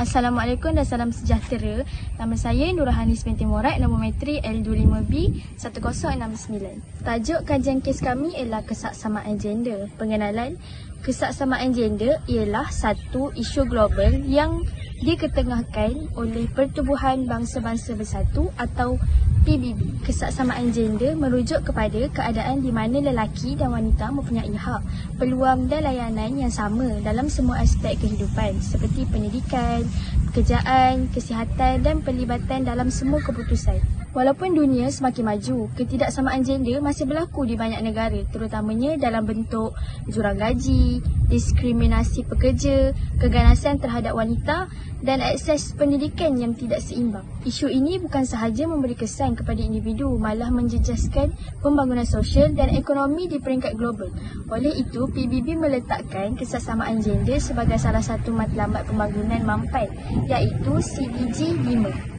Assalamualaikum dan salam sejahtera. Nama saya Nurhanis binti Morat, nombor metri L25B 1069. Tajuk kajian kes kami ialah kesaksamaan gender. Pengenalan, kesaksamaan gender ialah satu isu global yang diketengahkan oleh Pertubuhan Bangsa-Bangsa Bersatu atau PBB. Kesaksamaan gender merujuk kepada keadaan di mana lelaki dan wanita mempunyai hak, peluang dan layanan yang sama dalam semua aspek kehidupan seperti pendidikan, pekerjaan, kesihatan dan pelibatan dalam semua keputusan. Walaupun dunia semakin maju, ketidaksamaan gender masih berlaku di banyak negara terutamanya dalam bentuk jurang gaji, diskriminasi pekerja, keganasan terhadap wanita dan akses pendidikan yang tidak seimbang. Isu ini bukan sahaja memberi kesan kepada individu malah menjejaskan pembangunan sosial dan ekonomi di peringkat global. Oleh itu, PBB meletakkan kesaksamaan gender sebagai salah satu matlamat pembangunan mampan iaitu CDG 5.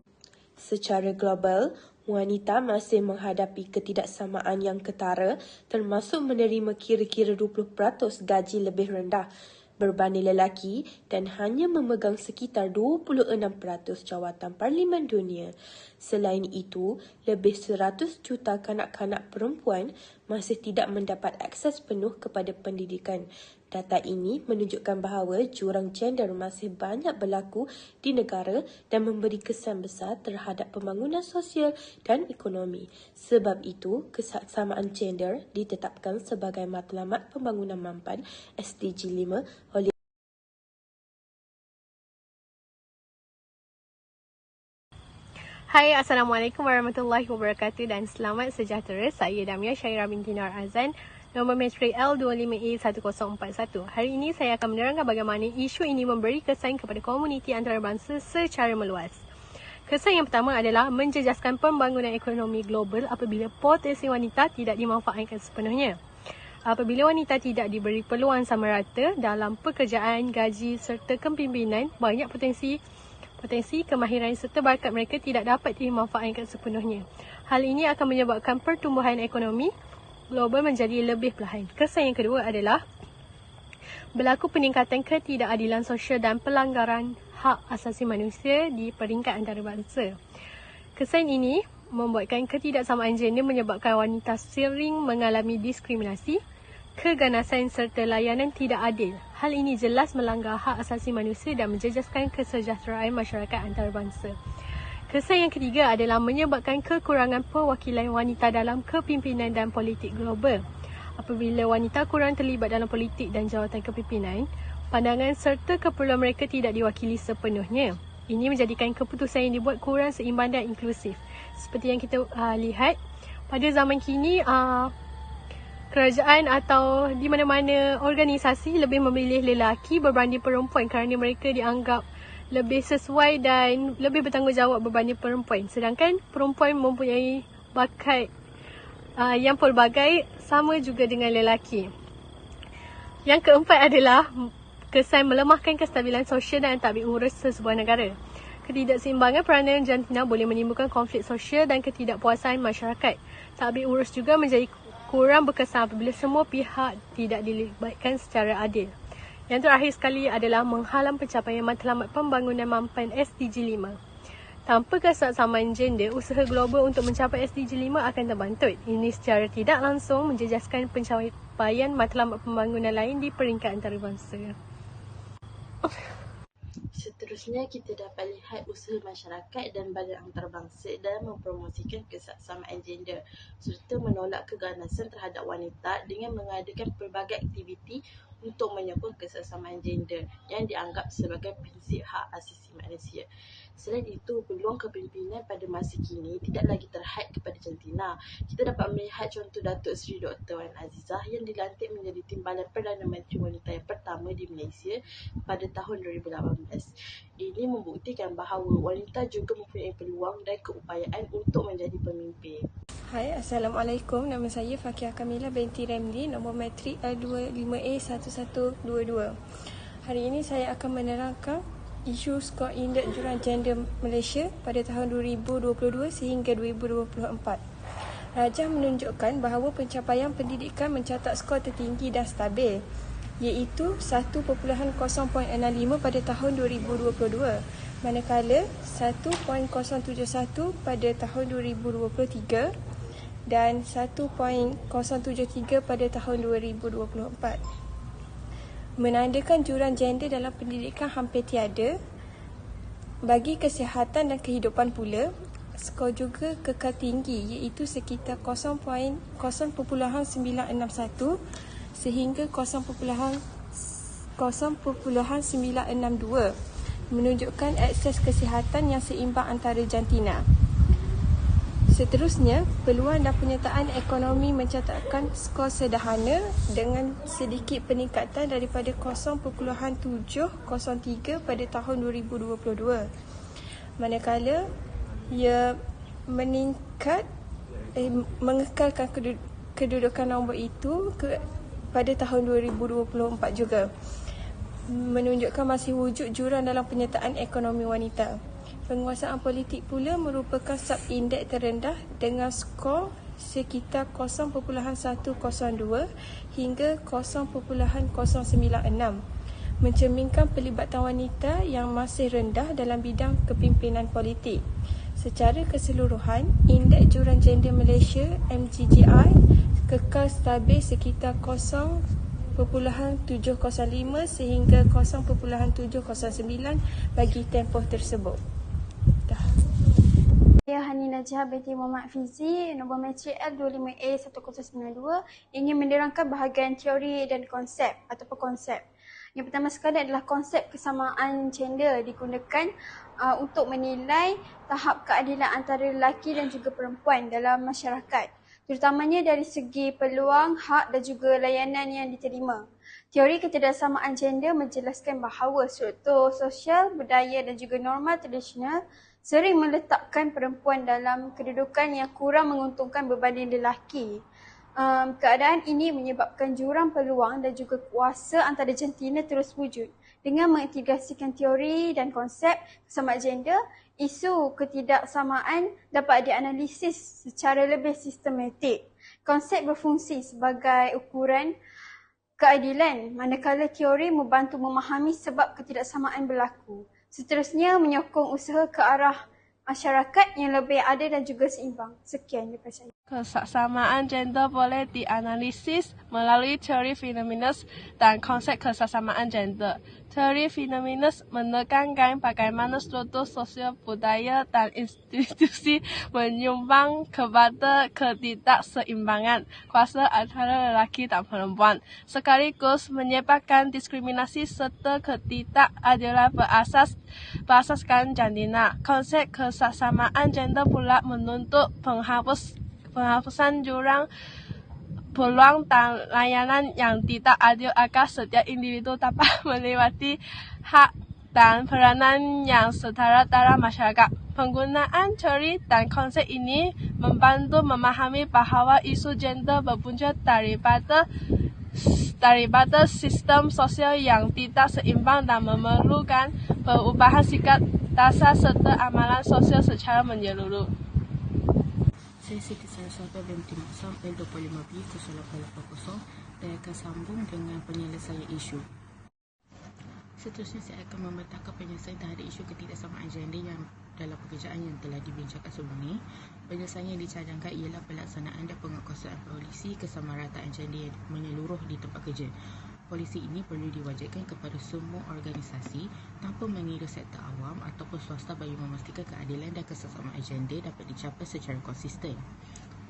Secara global, wanita masih menghadapi ketidaksamaan yang ketara termasuk menerima kira-kira 20% gaji lebih rendah berbanding lelaki dan hanya memegang sekitar 26% jawatan parlimen dunia. Selain itu, lebih 100 juta kanak-kanak perempuan masih tidak mendapat akses penuh kepada pendidikan. Data ini menunjukkan bahawa jurang gender masih banyak berlaku di negara dan memberi kesan besar terhadap pembangunan sosial dan ekonomi. Sebab itu, kesaksamaan gender ditetapkan sebagai matlamat pembangunan mampan SDG 5 oleh Hai, Assalamualaikum warahmatullahi wabarakatuh dan selamat sejahtera. Saya Damia Syairah binti Nur Azan, nombor metrik L25A1041. Hari ini saya akan menerangkan bagaimana isu ini memberi kesan kepada komuniti antarabangsa secara meluas. Kesan yang pertama adalah menjejaskan pembangunan ekonomi global apabila potensi wanita tidak dimanfaatkan sepenuhnya. Apabila wanita tidak diberi peluang sama rata dalam pekerjaan, gaji serta kepimpinan, banyak potensi potensi kemahiran serta bakat mereka tidak dapat dimanfaatkan sepenuhnya. Hal ini akan menyebabkan pertumbuhan ekonomi global menjadi lebih perlahan. Kesan yang kedua adalah berlaku peningkatan ketidakadilan sosial dan pelanggaran hak asasi manusia di peringkat antarabangsa. Kesan ini membuatkan ketidaksamaan gender menyebabkan wanita sering mengalami diskriminasi, keganasan serta layanan tidak adil. Hal ini jelas melanggar hak asasi manusia dan menjejaskan kesejahteraan masyarakat antarabangsa. Kesan yang ketiga adalah menyebabkan kekurangan perwakilan wanita dalam kepimpinan dan politik global. Apabila wanita kurang terlibat dalam politik dan jawatan kepimpinan, pandangan serta keperluan mereka tidak diwakili sepenuhnya. Ini menjadikan keputusan yang dibuat kurang seimbang dan inklusif. Seperti yang kita uh, lihat, pada zaman kini, uh, kerajaan atau di mana-mana organisasi lebih memilih lelaki berbanding perempuan kerana mereka dianggap lebih sesuai dan lebih bertanggungjawab berbanding perempuan. Sedangkan perempuan mempunyai bakat uh, yang pelbagai sama juga dengan lelaki. Yang keempat adalah kesan melemahkan kestabilan sosial dan tabik urus sesebuah negara. Ketidakseimbangan peranan jantina boleh menimbulkan konflik sosial dan ketidakpuasan masyarakat. Tabik urus juga menjadi kurang berkesan apabila semua pihak tidak dilibatkan secara adil. Yang terakhir sekali adalah menghalang pencapaian matlamat pembangunan mampan SDG 5. Tanpa kesaksamaan gender, usaha global untuk mencapai SDG 5 akan terbantut. Ini secara tidak langsung menjejaskan pencapaian matlamat pembangunan lain di peringkat antarabangsa. Seterusnya, kita dapat lihat usaha masyarakat dan badan antarabangsa dalam mempromosikan kesaksamaan gender serta menolak keganasan terhadap wanita dengan mengadakan pelbagai aktiviti untuk menyokong kesaksamaan gender yang dianggap sebagai prinsip hak asasi manusia. Selain itu, peluang kepimpinan pada masa kini tidak lagi terhad kepada jantina. Kita dapat melihat contoh Datuk Seri Dr. Wan Azizah yang dilantik menjadi Timbalan Perdana Menteri Wanita yang pertama di Malaysia pada tahun 2018. Ini membuktikan bahawa wanita juga mempunyai peluang dan keupayaan untuk menjadi pemimpin. Hai, Assalamualaikum. Nama saya Fakia Kamila binti Remli, nombor metrik L25A1122. Hari ini saya akan menerangkan isu skor indeks jurang gender Malaysia pada tahun 2022 sehingga 2024. Rajah menunjukkan bahawa pencapaian pendidikan mencatat skor tertinggi dan stabil. Iaitu 1.065 pada tahun 2022 manakala 1.071 pada tahun 2023 dan 1.073 pada tahun 2024. Menandakan jurang gender dalam pendidikan hampir tiada. Bagi kesihatan dan kehidupan pula, skor juga kekal tinggi iaitu sekitar 0.0961 sehingga 0.0962 menunjukkan akses kesihatan yang seimbang antara jantina. Seterusnya, peluang dan penyertaan ekonomi mencatatkan skor sederhana dengan sedikit peningkatan daripada 0.703 pada tahun 2022. Manakala ia meningkat eh, mengekalkan kedudukan nombor itu ke, pada tahun 2024 juga menunjukkan masih wujud jurang dalam penyertaan ekonomi wanita. Penguasaan politik pula merupakan sub-indeks terendah dengan skor sekitar 0.102 hingga 0.096 mencerminkan pelibatan wanita yang masih rendah dalam bidang kepimpinan politik. Secara keseluruhan, indeks jurang gender Malaysia MGGI kekal stabil sekitar 0.705 sehingga 0.709 bagi tempoh tersebut. Saya Hani Najah binti Muhammad Fizi, nombor matrik L25A1092 ingin menerangkan bahagian teori dan konsep ataupun konsep. Yang pertama sekali adalah konsep kesamaan gender digunakan uh, untuk menilai tahap keadilan antara lelaki dan juga perempuan dalam masyarakat. Terutamanya dari segi peluang, hak dan juga layanan yang diterima. Teori ketidaksamaan gender menjelaskan bahawa struktur sosial, budaya dan juga norma tradisional sering meletakkan perempuan dalam kedudukan yang kurang menguntungkan berbanding lelaki. Um, keadaan ini menyebabkan jurang peluang dan juga kuasa antara jantina terus wujud. Dengan mengintegrasikan teori dan konsep kesamaan gender, isu ketidaksamaan dapat dianalisis secara lebih sistematik. Konsep berfungsi sebagai ukuran keadilan manakala teori membantu memahami sebab ketidaksamaan berlaku. Seterusnya menyokong usaha ke arah masyarakat yang lebih adil dan juga seimbang. Sekian daripada saya. Kesamaan gender boleh dianalisis melalui teori fenomenos dan konsep kesamaan gender. Teori fenomenos menekankan bagaimana struktur sosial budaya dan institusi menyumbang kepada ketidakseimbangan kuasa antara lelaki dan perempuan. Sekaligus menyebabkan diskriminasi serta ketidakadilan berasas berasaskan jantina. Konsep kesamaan gender pula menuntut penghapus penghapusan jurang peluang dan layanan yang tidak adil agar setiap individu dapat melewati hak dan peranan yang setara dalam masyarakat. Penggunaan teori dan konsep ini membantu memahami bahawa isu gender berpunca daripada daripada sistem sosial yang tidak seimbang dan memerlukan perubahan sikap dasar serta amalan sosial secara menyeluruh. Saya Siti Saraswata binti Maksam L25B 0880 dan akan sambung dengan penyelesaian isu. Seterusnya saya akan memetakan penyelesaian terhadap isu ketidaksamaan gender yang dalam pekerjaan yang telah dibincangkan sebelum ini. Penyelesaian yang dicadangkan ialah pelaksanaan dan penguasaan polisi kesamarataan gender yang menyeluruh di tempat kerja polisi ini perlu diwajibkan kepada semua organisasi tanpa mengira sektor awam ataupun swasta bagi memastikan keadilan dan kesesamaan agenda dapat dicapai secara konsisten.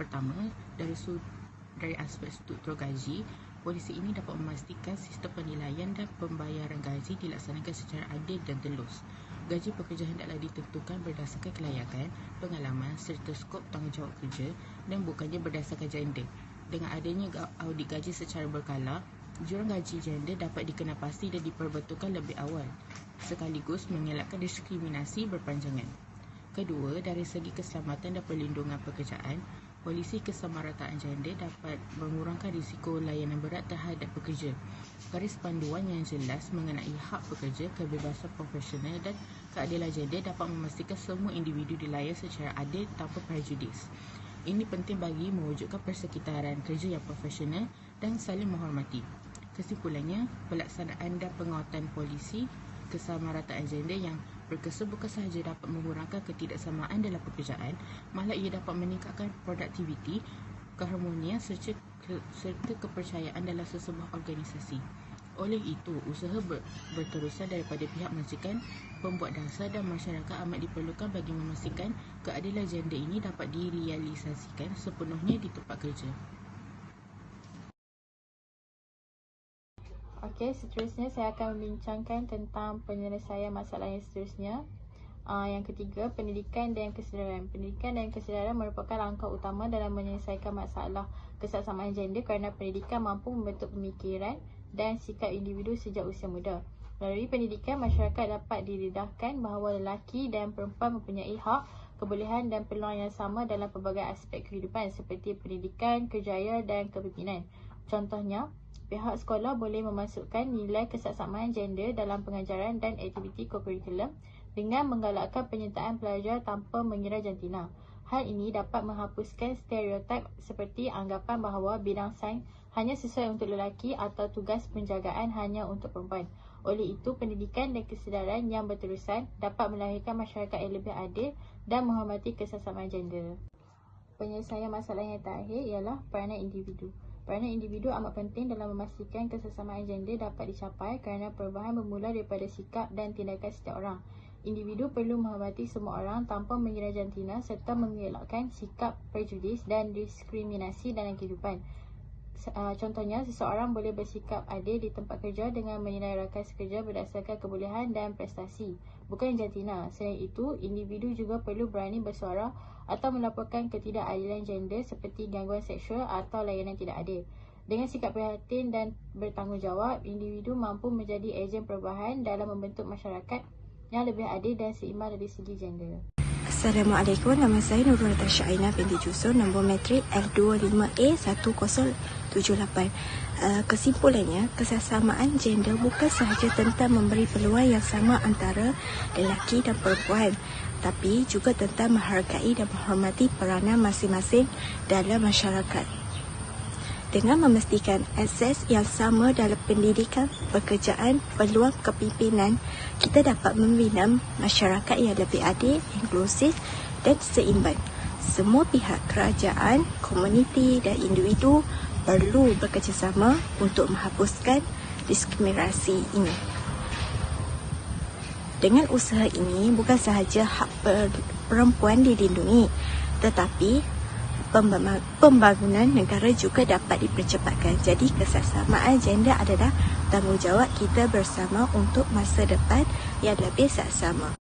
Pertama, dari dari aspek struktur gaji, polisi ini dapat memastikan sistem penilaian dan pembayaran gaji dilaksanakan secara adil dan telus. Gaji pekerja hendaklah ditentukan berdasarkan kelayakan, pengalaman serta skop tanggungjawab kerja dan bukannya berdasarkan gender. Dengan adanya audit gaji secara berkala, jurang gaji gender dapat dikenapasti dan diperbetulkan lebih awal sekaligus mengelakkan diskriminasi berpanjangan. Kedua, dari segi keselamatan dan perlindungan pekerjaan, polisi kesamarataan gender dapat mengurangkan risiko layanan berat terhadap pekerja. Garis panduan yang jelas mengenai hak pekerja, kebebasan profesional dan keadilan gender dapat memastikan semua individu dilayan secara adil tanpa prejudis. Ini penting bagi mewujudkan persekitaran kerja yang profesional dan saling menghormati. Kesimpulannya, pelaksanaan dan penguatan polisi kesamarataan gender yang berkesan bukan sahaja dapat mengurangkan ketidaksamaan dalam pekerjaan, malah ia dapat meningkatkan produktiviti, keharmonian serta, ke, serta kepercayaan dalam sesebuah organisasi. Oleh itu, usaha ber, berterusan daripada pihak majikan, pembuat dasar dan masyarakat amat diperlukan bagi memastikan keadilan gender ini dapat direalisasikan sepenuhnya di tempat kerja. Okey, seterusnya saya akan membincangkan tentang penyelesaian masalah yang seterusnya. Uh, yang ketiga, pendidikan dan kesedaran. Pendidikan dan kesedaran merupakan langkah utama dalam menyelesaikan masalah kesaksamaan gender kerana pendidikan mampu membentuk pemikiran dan sikap individu sejak usia muda. Melalui pendidikan, masyarakat dapat didedahkan bahawa lelaki dan perempuan mempunyai hak, kebolehan dan peluang yang sama dalam pelbagai aspek kehidupan seperti pendidikan, kerjaya dan kepimpinan. Contohnya, pihak sekolah boleh memasukkan nilai kesaksamaan gender dalam pengajaran dan aktiviti kokurikulum dengan menggalakkan penyertaan pelajar tanpa mengira jantina. Hal ini dapat menghapuskan stereotip seperti anggapan bahawa bidang sains hanya sesuai untuk lelaki atau tugas penjagaan hanya untuk perempuan. Oleh itu, pendidikan dan kesedaran yang berterusan dapat melahirkan masyarakat yang lebih adil dan menghormati kesaksamaan gender. Penyelesaian masalah yang terakhir ialah peranan individu. Peranan individu amat penting dalam memastikan kesesamaan gender dapat dicapai kerana perubahan bermula daripada sikap dan tindakan setiap orang. Individu perlu menghormati semua orang tanpa mengira jantina serta mengelakkan sikap prejudis dan diskriminasi dalam kehidupan. Uh, contohnya, seseorang boleh bersikap adil di tempat kerja dengan menilai rakan sekerja berdasarkan kebolehan dan prestasi, bukan jantina. Selain itu, individu juga perlu berani bersuara atau melaporkan ketidakadilan gender seperti gangguan seksual atau layanan tidak adil. Dengan sikap prihatin dan bertanggungjawab, individu mampu menjadi ejen perubahan dalam membentuk masyarakat yang lebih adil dan seimbang dari segi gender. Assalamualaikum, nama saya Nurul Natasha Aina binti Jusur, nombor metrik L25A1078. Uh, kesimpulannya, kesesamaan gender bukan sahaja tentang memberi peluang yang sama antara lelaki dan perempuan, tapi juga tentang menghargai dan menghormati peranan masing-masing dalam masyarakat. Dengan memastikan akses yang sama dalam pendidikan, pekerjaan, peluang kepimpinan, kita dapat membina masyarakat yang lebih adil, inklusif dan seimbang. Semua pihak kerajaan, komuniti dan individu perlu bekerjasama untuk menghapuskan diskriminasi ini. Dengan usaha ini, bukan sahaja hak perempuan dilindungi, tetapi pembangunan negara juga dapat dipercepatkan. Jadi kesesamaan gender adalah tanggungjawab kita bersama untuk masa depan yang lebih saksama.